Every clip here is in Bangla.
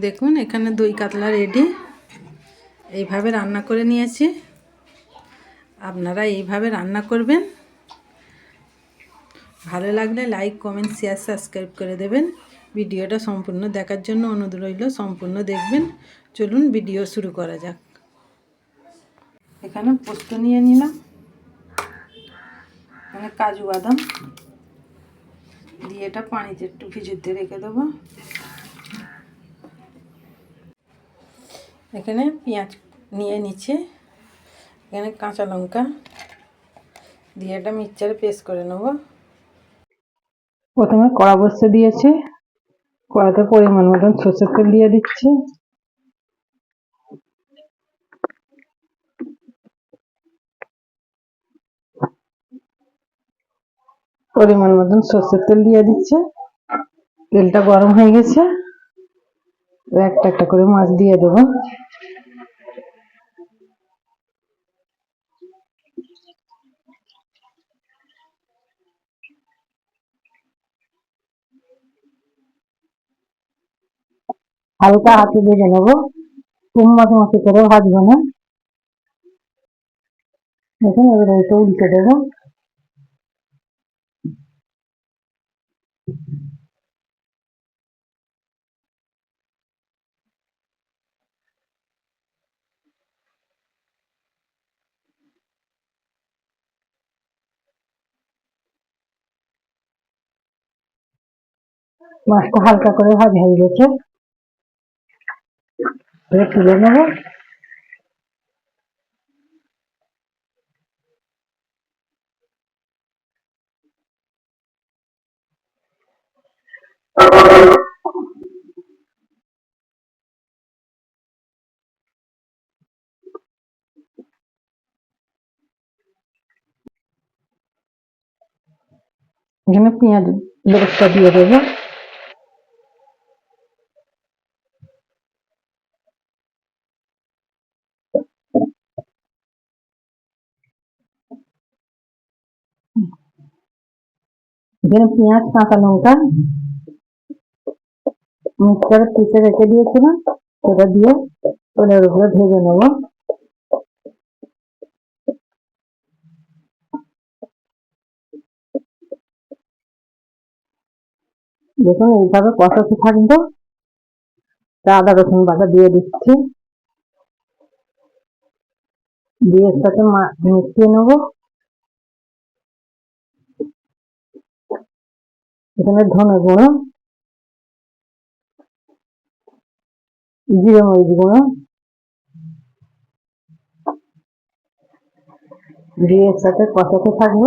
দেখুন, এখানে দই কাতলা রেডি এইভাবে রান্না করে নিয়েছি। আপনারা এইভাবে রান্না করবেন। ভালো লাগলে লাইক কমেন্ট শেয়ার সাবস্ক্রাইব করে দেবেন। ভিডিওটা সম্পূর্ণ দেখার জন্য অনুরোধ রইল, সম্পূর্ণ দেখবেন। চলুন ভিডিও শুরু করা যাক। এখানে পোস্ত নিয়ে নিলাম। এখানে কাজু বাদাম। দিয়ে এটা পানিতে একটু ভিজুতে রেখে দেবো। এখানে পেঁয়াজ নিয়ে নিচ্ছে। এখানে কাঁচা লঙ্কা দিয়ে এটা মিক্সচারে পেস্ট করে নেব। প্রথমে কড়া বসতে দিয়েছে। কড়াতে পরিমাণ মতন সর্ষের তেল দিয়ে দিচ্ছি। পরিমাণ মতন সর্ষের তেল দিয়ে দিচ্ছে। তেলটা গরম হয়ে গেছে। একটা একটা করে মাছ দিয়ে দেবো। হালকা হাতে ভেজে নেব। খুব মাঝে করে ভাজবো না। দেখুন, এবার উল্টে দেবো। মাছটা হালকা করে ভাজা হয়ে গেছে। তুলে নেব। এখানে পেঁয়াজ বেরেস্তা দিয়ে দেবো। এখানে পেঁয়াজ কাঁচা লঙ্কা মিক্সারে পিসে রেখে দিয়েছিলাম। সেটা দিয়ে তেলের উপরে ভেজে নেব। দেখুন, এইভাবে কষাতে থাকব। আদা রসুন বাটা দিয়ে দিচ্ছি। দিয়ে সাথে মিশিয়ে নেব। এখানে ধনে গুঁড়ো জিরে মরিচ গুঁড়ো সাথে কষাতে থাকব।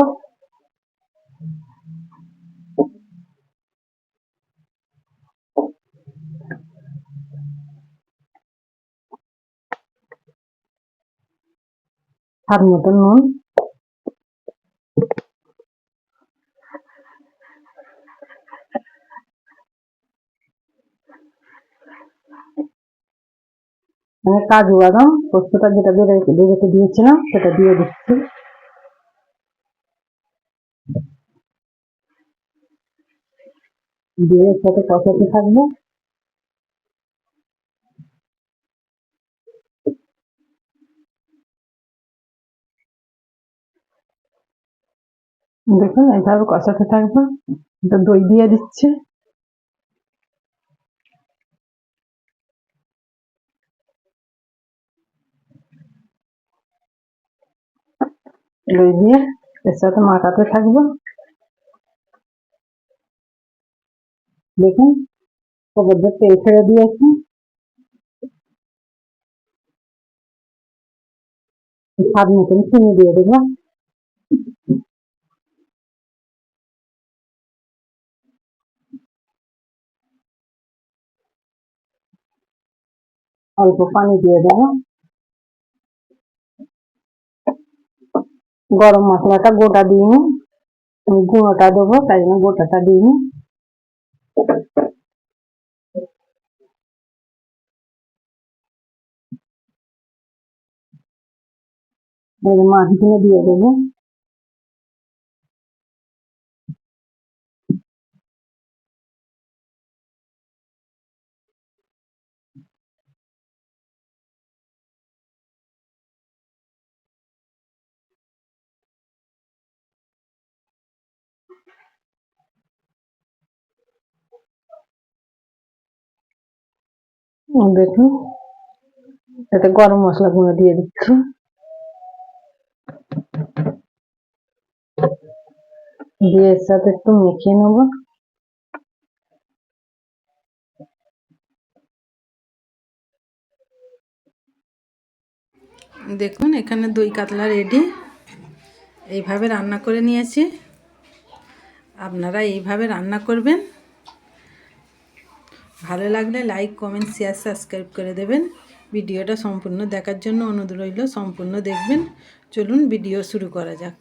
স্বাদ নুন। মানে কাজু বাদাম, পোস্তটা যেটা বেড়ে রেখে দিয়েছিলাম, সেটা দিয়ে দিচ্ছি। দিয়ে সাথে কষাতে থাকব। দেখুন, এইভাবে কষাতে থাকব। দই দিয়ে দিচ্ছি। লই দিয়ে এর সাথে মাখাতে থাকব। দেখুন ওপর দিয়ে তেল ছেড়ে দিয়েছি। স্বাদ মতন চিনি দিয়ে দেবো। অল্প পানি দিয়ে দেবো। গরম মশলাটা গোটা দিইনি আমি গুঁড়োটা দেবো তাই জন্য গোটাটা দিইনি মাছগুলো দিয়ে দেবো। দেখুন এতে গরম মশলা গুঁড়ো দিয়ে দিচ্ছি। দিয়ে এর সাথে একটু মেখে নেব। দেখুন, এখানে দই কাতলা রেডি। এইভাবে রান্না করে নিয়েছি। আপনারা এইভাবে রান্না করবেন। ভালো লাগলে লাইক কমেন্ট শেয়ার সাবস্ক্রাইব করে দেবেন। ভিডিওটা সম্পূর্ণ দেখার জন্য অনুরোধ রইল, সম্পূর্ণ দেখবেন। চলুন ভিডিও শুরু করা যাক।